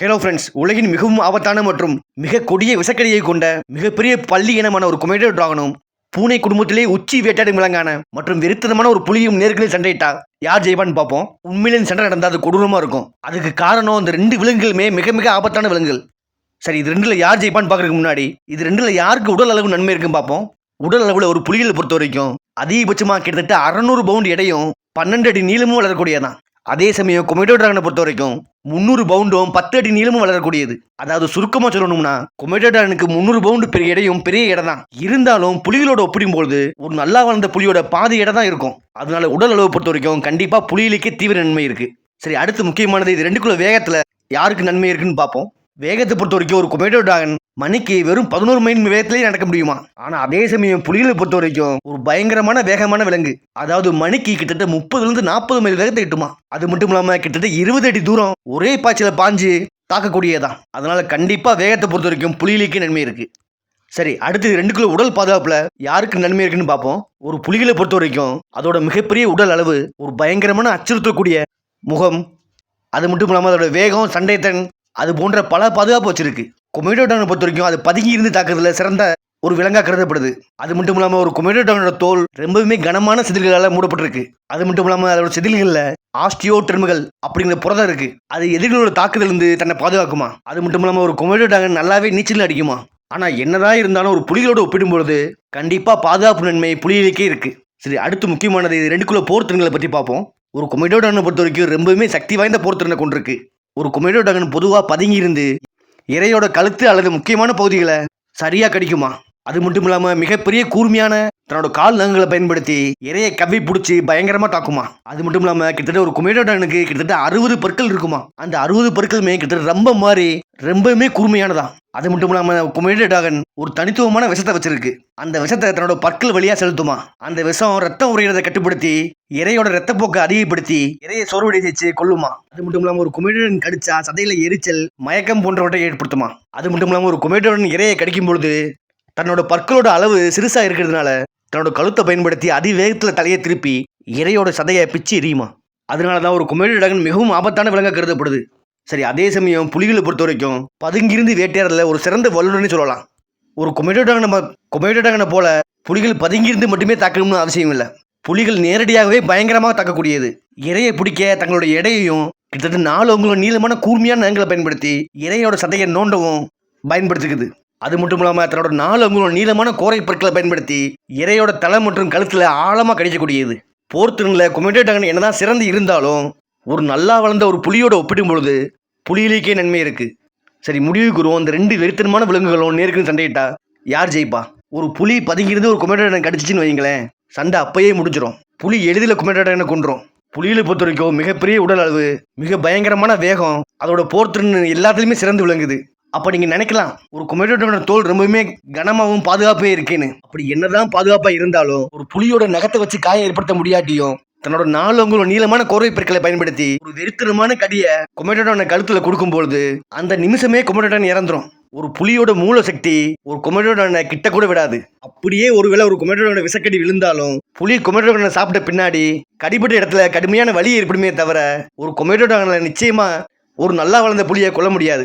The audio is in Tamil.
ஹலோ ஃப்ரெண்ட்ஸ் உலகின் மிகவும் ஆபத்தான மற்றும் மிக கொடிய விசக்கடியை கொண்ட மிகப்பெரிய பள்ளி இனமான ஒரு கொமேடோ டிராகனும் பூனை குடும்பத்திலே உச்சி வேட்டாடும் விலங்கான மற்றும் வெறித்தனமான ஒரு புலியும் நேர்களில் சண்டையிட்டா யார் ஜெயிப்பான்னு பார்ப்போம். உண்மையிலே சண்டை நடந்தால் அது கொடூரமாக இருக்கும். அதுக்கு காரணம் அந்த ரெண்டு விலங்குகளுமே மிக மிக ஆபத்தான விலங்குகள். சரி இது ரெண்டில் யார் ஜெயிப்பான்னு பார்க்கறதுக்கு முன்னாடி இது ரெண்டில் யாருக்கு உடல் அளவு நன்மை இருக்குன்னு பார்ப்போம். உடல் அளவில் ஒரு புலிகளை பொறுத்த வரைக்கும் அதிகபட்சமாக கிட்டத்தட்ட அறநூறு பவுண்ட் எடையும் பன்னெண்டு அடி நீளமும் வளரக்கூடியதான் அதே சமயம் கொமேடோ டிராகனை பொறுத்த வரைக்கும் முந்நூறு பவுண்டும் பத்து அடி நீளமும் வளரக்கூடியது. அதாவது சுருக்கமாக சொல்லணும்னா கொமேடோ டிராகனுக்கு முந்நூறு பவுண்டு பெரிய இடையும் பெரிய இடம் தான் இருந்தாலும் புலிகளோட ஒப்பிடும்போது ஒரு நல்லா வளர்ந்த புலியோட பாதி இடம் தான் இருக்கும். அதனால உடல் அளவு பொறுத்த வரைக்கும் கண்டிப்பாக புலிகளுக்கே தீவிர நன்மை இருக்குது சரி அடுத்து முக்கியமானது இது ரெண்டுக்குள்ள வேகத்தில் யாருக்கு நன்மை இருக்குன்னு பார்ப்போம். வேகத்தை பொறுத்த வரைக்கும் ஒரு கொமேட்டோ டிராகன் மணிக்கு வெறும் பதினோரு மைல் வேகத்திலேயே நடக்க முடியுமா? ஆனா அதே சமயம் புலிகளை பொறுத்த வரைக்கும் ஒரு பயங்கரமான வேகமான விலங்கு. அதாவது மணிக்கு கிட்டத்தட்ட முப்பதுல இருந்து நாற்பது மைல் வேகத்தை கிட்டுமா அது மட்டும் இல்லாம கிட்டத்தட்ட இருபது அடி தூரம் ஒரே பாய்ச்சல பாஞ்சு தாக்கக்கூடியதான் அதனால கண்டிப்பா வேகத்தை பொறுத்த வரைக்கும் புலிகளுக்கு நன்மை இருக்கு. சரி அடுத்து ரெண்டுக்குள்ள உடல் பாதுகாப்புல யாருக்கு நன்மை இருக்குன்னு பார்ப்போம். ஒரு புலிகளை பொறுத்த வரைக்கும் அதோட மிகப்பெரிய உடல் அளவு ஒரு பயங்கரமான அச்சுறுத்தக்கூடிய முகம். அது மட்டும் இல்லாமல் அதோட வேகம் சண்டைத்தன் அது போன்ற பல பாதுகாப்பு வச்சிருக்கு. கொமேடோ டானை பொறுத்த வரைக்கும் அது பதுங்கி இருந்து தாக்குறதுல சிறந்த ஒரு விலங்காக கருதப்படுது. அது மட்டும் இல்லாமல் ஒரு கொமேடோ டானோட தோல் ரொம்பவுமே கனமான செதில்களால் மூடப்பட்டிருக்கு. அது மட்டும் இல்லாமல் அதோட செதில்களில் ஆஸ்டியோ டெர்முகள் அப்படிங்கிற புரதம் இருக்கு. அது எதிரிகளோட தாக்குதல் இருந்து தன்னை பாதுகாக்குமா? அது மட்டும் இல்லாமல் ஒரு கொமேடோ டவுன் நல்லாவே நீச்சல் அடிக்குமா? ஆனால் என்னதான் இருந்தாலும் ஒரு புலிகளோட ஒப்பிடும்பொழுது கண்டிப்பாக பாதுகாப்பு நன்மை புலிகளுக்கே இருக்கு. சரி அடுத்து முக்கியமானது இது ரெண்டுக்குள்ள போர்த்தன்களை பற்றி பார்ப்போம். ஒரு கொமேடோ டவுனை பொறுத்த வரைக்கும் ரொம்பவுமே சக்தி வாய்ந்த போர்த்தனை கொண்டிருக்கு. ஒரு கொமேடோ டகன் பொதுவாக பதுங்கி இருந்து கழுத்து அல்லது முக்கியமான பகுதிகளை சரியாக கடிக்குமா? அது மட்டும் இல்லாமல் மிகப்பெரிய கூர்மையான தன்னோட கால் நகங்களை பயன்படுத்தி இரையை கவ்வி பிடிச்சி பயங்கரமாக தாக்குமா. அது மட்டும் இல்லாமல் கிட்டத்தட்ட ஒரு குமேடோடனுக்கு கிட்டத்தட்ட அறுபது பற்கள் இருக்குமா. அந்த அறுபது பற்களுமே கிட்டத்தட்ட ரொம்ப மாதிரி ரொம்பவுமே கூர்மையானதான் அது மட்டும் இல்லாமல் கொமேடோ டாகன் ஒரு தனித்துவமான விஷத்தை வச்சிருக்கு. அந்த விஷத்தை தன்னோட பற்கள் வழியா செலுத்துமா. அந்த விஷம் ரத்தம் உரையிறதை கட்டுப்படுத்தி இரையோட ரத்தப்போக்கை அதிகப்படுத்தி இரையை சோர்வடை செய்ச்சு கொல்லுமா. அது மட்டும் இல்லாமல் ஒரு குமேடோடன் கடிச்சா சதையில எரிச்சல் மயக்கம் போன்றவற்றை ஏற்படுத்துமா. அது மட்டும் இல்லாமல் ஒரு குமேடோடன் இரையை கடிக்கும் பொழுது தன்னோட பற்களோட அளவு சிறுசாக இருக்கிறதுனால தன்னோட கழுத்தை பயன்படுத்தி அதிவேகத்தில் தலையை திருப்பி இறையோட சதையை பிச்சு எரியுமா? அதனால தான் ஒரு குமேடோ டாகன் மிகவும் ஆபத்தான விலங்காக கருதப்படுது. சரி அதே சமயம் புலிகளை பொறுத்த வரைக்கும் பதுங்கியிருந்து வேட்டையாடல ஒரு சிறந்த வல்லுநர்னு சொல்லலாம். ஒரு கொமேடோ டாகனை போல புலிகள் பதுங்கியிருந்து மட்டுமே தாக்கணும்னு அவசியம் இல்லை. புலிகள் நேரடியாகவே பயங்கரமாக தாக்கக்கூடியது. இரையை பிடிக்க தங்களுடைய எடையையும் கிட்டத்தட்ட நாலு உங்களோட நீளமான கூர்மையான நகங்களை பயன்படுத்தி இறையோட சதையை நோண்டவும் பயன்படுத்திக்குது அது மட்டும் இல்லாமல் தன்னோட நாலு உங்களோட நீளமான கோரை பொருட்களை பயன்படுத்தி இறையோட தலை மற்றும் கழுத்தில் ஆழமாக கடிக்கக்கூடியது. போர்த்திறனில் கொமேட்டோ என்னதான் சிறந்து இருந்தாலும் ஒரு நல்லா வளர்ந்த ஒரு புலியோட ஒப்பிடும் பொழுது புலியிலேக்கே நன்மை இருக்கு. சரி முடிவுக்கு வருவோம். ரெண்டு வெறித்தனமான விலங்குகளும் நேருக்கு சண்டையிட்டா? யார் ஜெயிப்பா? ஒரு புலி பதுங்கியிருந்து ஒரு கொமேட்டோ கடிச்சிச்சின்னு வைங்களேன் சண்டை அப்பயே முடிஞ்சிடும் புலி எளிதில் கொமேட்டோ டாகனை கொண்டுரும் புலிகளை பொறுத்த வரைக்கும் மிகப்பெரிய உடல் அளவு மிக பயங்கரமான வேகம் அதோட போர்த்திறன் எல்லாத்துலேயுமே சிறந்து விளங்குது. அப்போ நீங்கள் நினைக்கலாம் ஒரு கொமேட்டோட தோல் ரொம்பவுமே கனமாகவும் பாதுகாப்பே இருக்கேன்னு. அப்படி என்னதான் பாதுகாப்பாக இருந்தாலும் ஒரு புலியோட நகத்தை வச்சு காயம் ஏற்படுத்த முடியாட்டியும் தன்னோட நாலு உங்களோட நீளமான கோர்வை பெருக்களை பயன்படுத்தி ஒரு வெறித்தனமான கடியை கொமேட்டோட கழுத்துல கொடுக்கும்பொழுது அந்த நிமிஷமே கொமேட்டோடன் இறந்துரும். ஒரு புலியோட மூல சக்தி ஒரு கொமேட்டோட கிட்ட கூட விடாது. அப்படியே ஒருவேளை ஒரு கொமேட்டோட விசக்கடி விழுந்தாலும் புலி கொமேட்டோட சாப்பிட்ட பின்னாடி கடிபட்ட இடத்துல கடுமையான வலி ஏற்படுமே தவிர ஒரு கொமேட்டோட நிச்சயமா ஒரு நல்லா வளர்ந்த புலியை கொல்ல முடியாது.